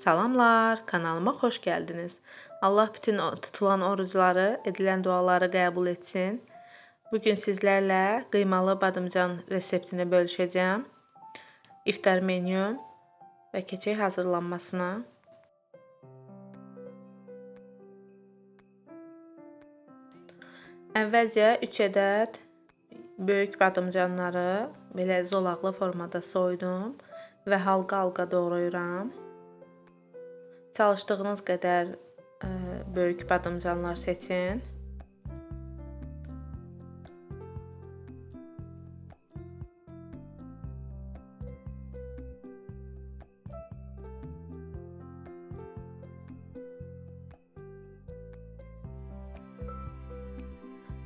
Salamlar, kanalıma xoş gəldiniz. Allah bütün tutulan orucları, edilən duaları qəbul etsin. Bu gün sizlərlə qıymalı badımcan reseptini bölüşəcəm. İftar menyu və keçək hazırlanmasına. Əvvəlcə 3 ədəd böyük badımcanları belə zolaqlı formada soydum və halqa-halqa doğrayıram. Çalışdığınız qədər ə, böyük badımcanlar seçin.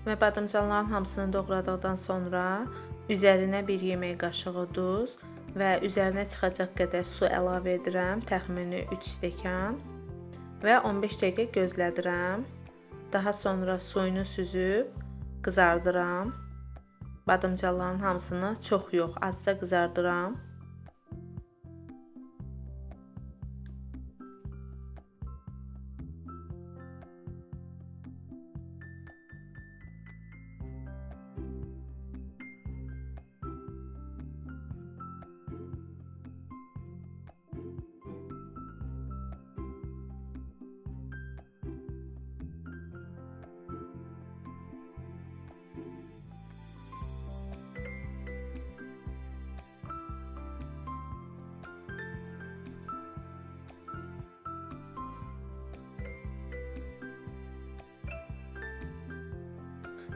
Və badımcanların hamısını doğradıqdan sonra üzərinə 1 yemək qaşığı duz və üzərinə çıxacaq qədər su əlavə edirəm, təxmini 3 stəkan və 15 dəqiqə gözlədirəm. Daha sonra suyunu süzüb qızardıram. Badımcanların hamısını çox yox, azca qızardıram.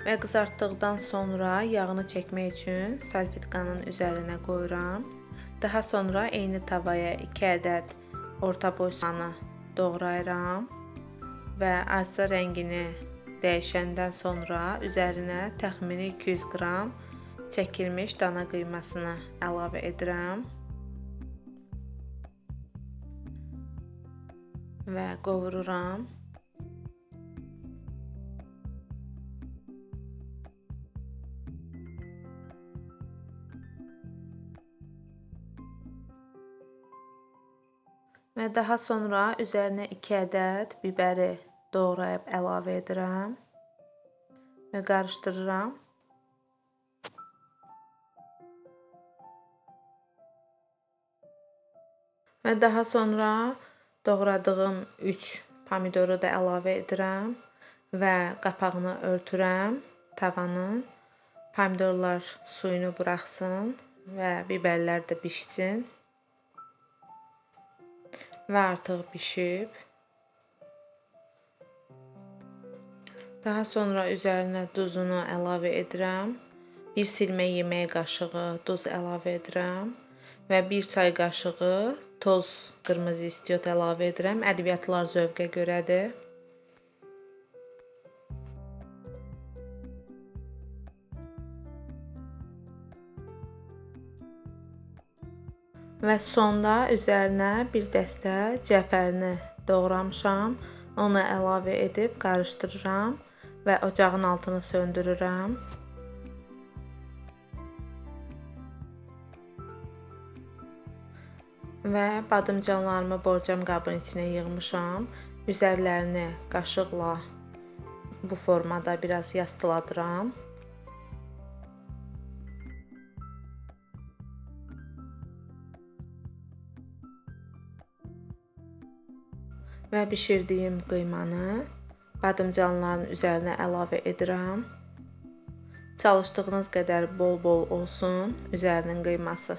Və qızartdıqdan sonra yağını çəkmək üçün salfetkanın üzərinə qoyuram. Daha sonra eyni tavaya 2 ədəd orta boy soğanı doğrayıram və azca rəngini dəyişəndən sonra üzərinə təxmini 200 qram çəkilmiş dana qıymasını əlavə edirəm. Və qovururam. Və daha sonra üzərinə 2 ədəd bibəri doğrayıb əlavə edirəm və qarışdırıram. Və daha sonra doğradığım 3 pomidoru da əlavə edirəm və qapağını örtürəm tavanın. Pomidorlar suyunu buraxsın və biberlər də bişsin və artıq bişib. Daha sonra üzərinə duzunu əlavə edirəm. 1 silmə yemək qaşığı duz əlavə edirəm və 1 çay qaşığı toz qırmızı istiot əlavə edirəm. Ədviyyatlar zövqə görədir. Və sonda üzərinə bir dəstə cəfərini doğramışam. Onu əlavə edib qarışdırıram və ocağın altını söndürürəm. Və badımcanlarımı borcam qabın içinə yığmışam. Üzərlərini qaşıqla bu formada biraz yastıladıram. Və bişirdiyim qıymanı badımcanların üzərinə əlavə edirəm. Çalışdığınız qədər bol-bol olsun üzərinin qıyması.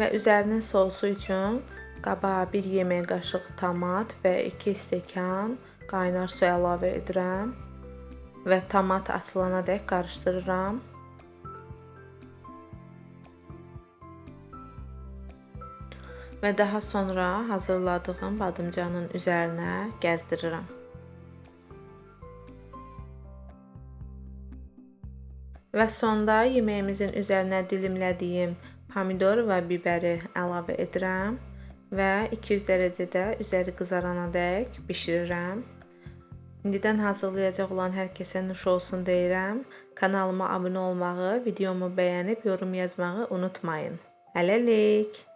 Və üzərinin sousu üçün qaba 1 yemək qaşıq tomat və 2 stəkan qaynar su əlavə edirəm və tomat açılana dək qarışdırıram. Və daha sonra hazırladığım badımcanın üzərinə gəzdirirəm. Və sonda yeməyimizin üzərinə dilimlədiyim pomidor və biberi əlavə edirəm və 200 dərəcədə üzəri qızarana-dək bişirirəm. İndidən hazırlayacaq olan hər kəsə nuş olsun deyirəm. Kanalıma abunə olmağı, videomu bəyənib yorum yazmağı unutmayın. Hələlik.